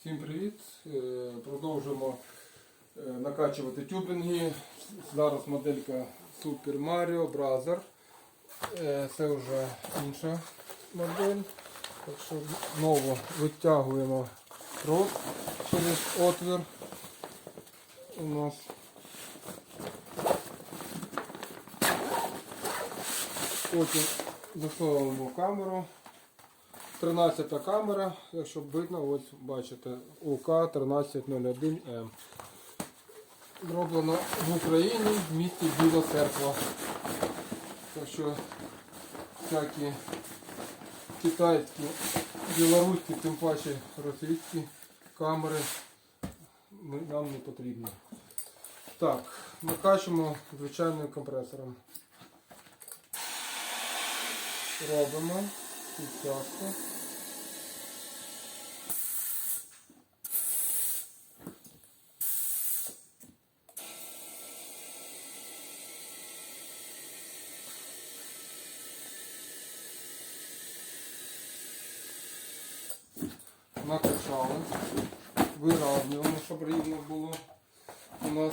Всім привіт! Е, Продовжуємо е, накачувати тюбінги. Зараз моделька Super Mario Brazzer. Е, Це вже інша модель. Так що знову витягуємо рот через отвір. У нас потім засовуємо камеру. 13 камера, якщо видно, ось бачите, УК 1301М. Зроблено в Україні в місті Біла Церква. Так що всякі китайські, білоруські, тим паче російські камери нам не потрібні. Так, накачуємо звичайним компресором. Робимо підтяжку. Накачали. Виравнюємо, щоб рівно було у нас.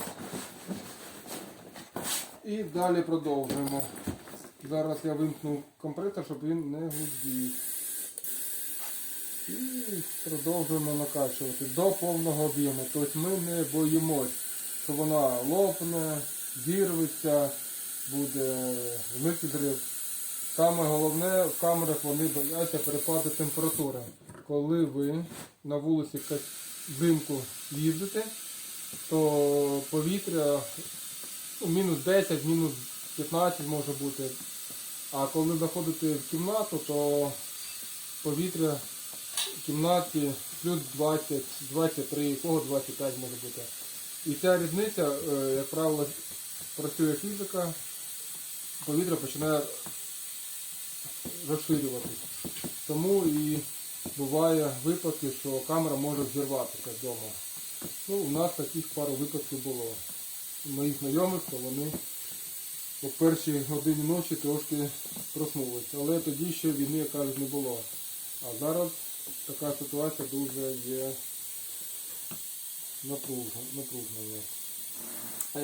І далі продовжуємо. Зараз я вимкну компресор, щоб він не гудів. І продовжуємо накачувати до повного об'єму. Тобто ми не боїмось, що вона лопне, зірветься, буде великий зрив. Саме головне в камерах вони бояться перепаду температури. Коли ви на вулиці взимку їздите, то повітря ну, мінус 10, мінус 15 може бути. А коли заходите в кімнату, то повітря в кімнаті плюс 20, 23, кого 25 може бути. І ця різниця, е, як правило, працює фізика, повітря починає розширюватися. Тому і буває випадки, що камера може зірватися вдома. Ну, у нас таких пару випадків було. У моїх знайомих, то вони о першій годині ночі трошки проснулися. Але тоді ще війни, як кажуть, не було. А зараз така ситуація дуже є напруженою.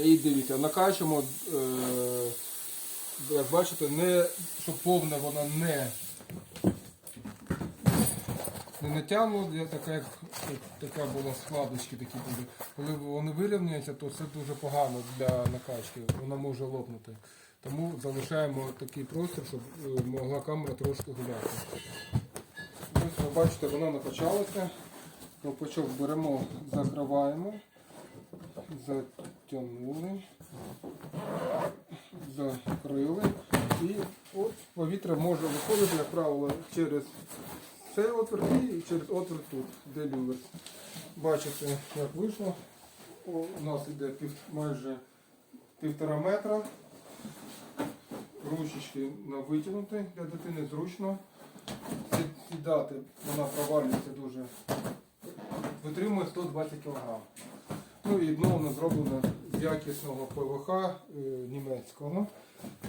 І дивіться, накачуємо, е, як бачите, не, щоб повна вона не, не натягнула, я така, як така була складочки такі були. Коли вони вирівнюються, то це дуже погано для накачки, вона може лопнути. Тому залишаємо такий простір, щоб е, могла камера трошки гуляти. Ось ви бачите, вона накачалася. Ковпачок беремо, закриваємо, затягнули, закрили. І от повітря може виходити, як правило, через цей отвір і через отвір тут, де люверс. Бачите, як вийшло. О, У нас йде пів, майже півтора метра. Ручечки на витягнути, для дитини зручно. Сідати вона провалюється дуже. Витримує 120 кг. Ну і дно воно зроблено якісного ПВХ е, німецького.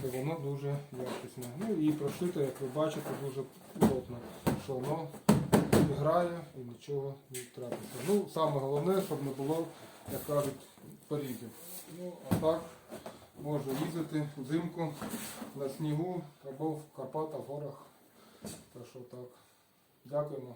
І воно дуже якісне. Ну і прошите, як ви бачите, дуже плотно, що воно грає і нічого не трапиться. Ну, саме головне, щоб не було, як кажуть, порізів. Ну, а так можна їздити взимку на снігу або в Карпатах, горах. Так що так. Дякуємо.